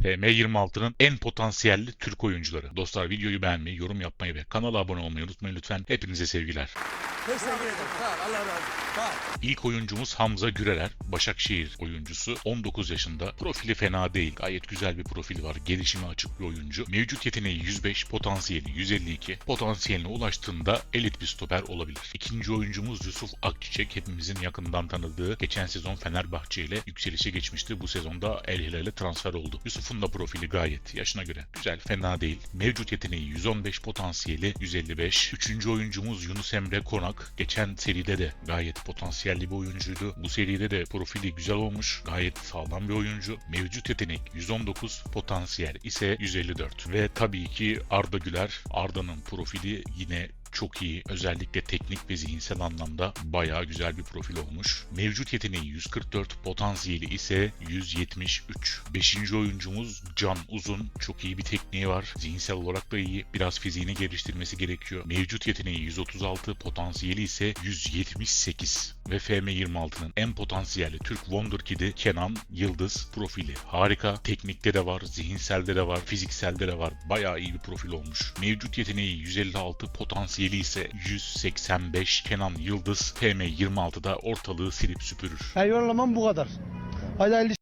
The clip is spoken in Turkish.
PM26'nın en potansiyelli Türk oyuncuları. Dostlar videoyu beğenmeyi, yorum yapmayı ve kanala abone olmayı unutmayın lütfen. Hepinize sevgiler. Teşekkür ederim. Sağ ol. Allah razı olsun. Sağ ol. İlk oyuncumuz Hamza Gürerer, Başakşehir oyuncusu. 19 yaşında. Profili fena değil. Gayet güzel bir profili var. Gelişime açık bir oyuncu. Mevcut yeteneği 105, potansiyeli 152. Potansiyeline ulaştığında elit bir stoper olabilir. İkinci oyuncumuz Yusuf Akçiçek. Hepimizin yakından tanıdığı. Geçen sezon Fenerbahçe ile yükselişe geçmişti. Bu sezonda El Hilal'e transfer oldu. Yusuf'un da profili gayet yaşına göre güzel, fena değil. Mevcut yeteneği 115, potansiyeli 155. Üçüncü oyuncumuz Yunus Emre Konak. Geçen seride de gayet potansiyelli bir oyuncuydu. Bu seride de profili güzel olmuş. Gayet sağlam bir oyuncu. Mevcut yetenek 119, potansiyel ise 154. Ve tabii ki Arda Güler. Arda'nın profili yine çok iyi. Özellikle teknik ve zihinsel anlamda bayağı güzel bir profil olmuş. Mevcut yeteneği 144, potansiyeli ise 173. Beşinci oyuncumuz Can Uzun. Çok iyi bir tekniği var. Zihinsel olarak da iyi. Biraz fiziğini geliştirmesi gerekiyor. Mevcut yeteneği 136, potansiyeli ise 178. Ve FM26'nın en potansiyelli Türk Wonderkid'i Kenan Yıldız profili. Harika. Teknikte de var, zihinselde de var, fizikselde de var. Bayağı iyi bir profil olmuş. Mevcut yeteneği 156, potansiyeli ise 185. Kenan Yıldız FM26'da ortalığı silip süpürür. Ha yorumlamam bu kadar. Hadi hayırlı